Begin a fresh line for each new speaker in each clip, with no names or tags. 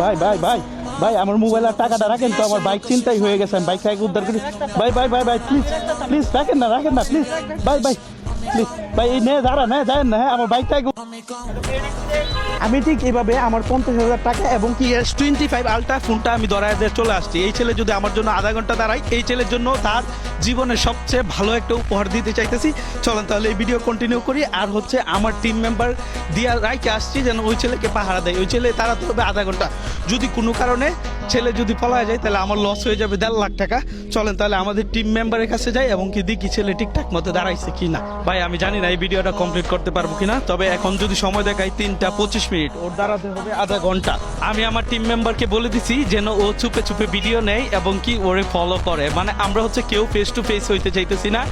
ভাই ভাই ভাই ভাই, আমার মোবাইল আর টাকাটা রাখেন তো, আমার বাইক চিন্তাই হয়ে গেছে, আমি বাইক থেকে উদ্ধার করি। ভাই ভাই ভাই ভাই প্লিজ প্লিজ রাখেন না রাখেন না প্লিজ ভাই ভাই আমি ঠিক আমার পঞ্চাশ হাজার টাকা এবং কি টোয়েন্টি ফাইভ আলট্রা ফোনটা আমি ধরায় দিয়ে চলে আসছি। এই ছেলে যদি আমার জন্য আধা ঘণ্টা দাঁড়ায়, এই ছেলের জন্য তার জীবনের সবচেয়ে ভালো একটা উপহার দিতে চাইতেছি। চলেন তাহলে এই ভিডিও কন্টিনিউ করি। আর হচ্ছে আমার টিম মেম্বার দিয়া রাইকে আসছি যেন ওই ছেলেকে পাহারা দেয়। ওই ছেলে তাড়াতে হবে আধা ঘণ্টা। যদি কোনো কারণে ছেলে যদি পলায় যায়, তাহলে আমার লস হয়ে যাবে দেড় লাখ টাকা। চলেন তাহলে আমাদের টিম মেম্বারের কাছে যাই এবং কি দেখি ছেলে ঠিকঠাক মতো দাঁড়াইছে কিনা। ভাই, আমি জানি না এই ভিডিওটা কমপ্লিট করতে পারব কিনা, তবে এখন যদি সময় দেখাই তিনটা পঁচিশ মিনিট। ওর দাঁড়াতে হবে আধা ঘণ্টা। আমি আমার টিম মেম্বারকে বলে দিছি যেন ও চুপে চুপে ভিডিও নেয় এবং কি ওরে ফলো করে। মানে আমরা হচ্ছে কেউ ফেস টু ফেস হইতে চাইতেছি না।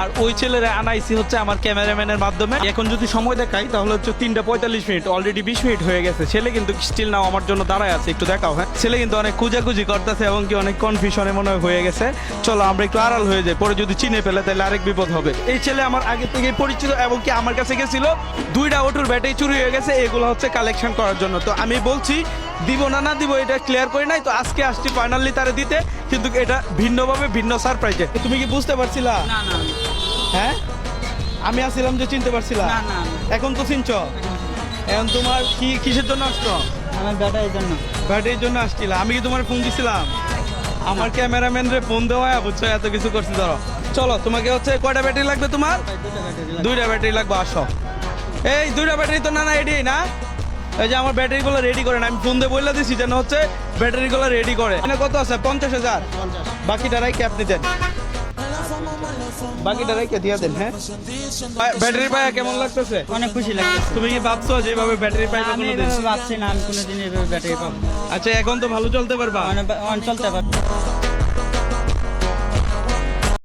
আর ওই ছেলেরা আনাইছি হচ্ছে আমার ক্যামেরাম্যানের মাধ্যমে। এখন যদি সময় দেখাই, তাহলে হচ্ছে তিনটা পঁয়তাল্লিশ মিনিট অলরেডি বিশ মিনিট হয়ে গেছে। ছেলে কিন্তু স্টিল নাও আমার জন্য দাঁড়ায় আছে, একটু দেখাও হ্যাঁ। ছেলে কিন্তু অনেক খুঁজাখুঁজি করতেছে এবং কি অনেক কনফিউশনে মনে হয়ে গেছে। চলো আমরা একটু আড়াল হয়ে যাই পরে যদি চিনে ফেলে তাহলে আরেক বিপদ হবে। এই ছেলে আমার আগে থেকে পরিচিত এবং কি আমার কাছে গেছিল। দুইটা ওটুর ব্যাটারি চুরি হয়ে গেছে এগুলো হচ্ছে কালেকশন করার জন্য। তো আমি বলছি দিব না না দিব এটা ক্লিয়ার করি নাই তো আজকে আসছি ফাইনালি তারা দিতে কিন্তু এটা ভিন্নভাবে ভিন্ন সারপ্রাইজে তুমি কি বুঝতে পারছিলা?
না না
হ্যাঁ? আমি আসছিলাম যে চিনতে পারছিলা?
না, না।
এখন তো চিনছ। এখন তোমার কি কিসের জন্য আসছো?
আমার ব্যাটারির জন্য।
ব্যাটারির জন্য আসছিল। আমি কি তোমার ফোন দিছিলাম? আমার ক্যামেরাম্যান রে ফোন দেওয়া বুঝছ? এত কিছু করছি ধরো। চলো তোমাকে হচ্ছে কয়টা ব্যাটারি লাগবে তোমার? দুইটা ব্যাটারি লাগবে আসো। এই দুইটা ব্যাটারি তো না না রেডি না? এই যে আমার ব্যাটারিগুলো রেডি করেন আমি ফোন দিয়ে বলে দিছি যেন হচ্ছে ব্যাটারিগুলো রেডি করে। কত আছে? পঞ্চাশ হাজার। বাকিটা রাইকে আপনি দেন বাকিটা রেখে দিয়ে দেন হ্যাঁ? ব্যাটারি পায়া কেমন লাগতেছে?
অনেক খুশি লাগছে।
তুমি কি ভাবছ যেভাবে ব্যাটারি পাইবে
আমি
কোনোদিন?
এভাবে ভাবছি না আমি কোনোদিন এভাবে ব্যাটারি পাবো
আচ্ছা এখন তো ভালো চলতে পারবা।
অন চলতে পারব।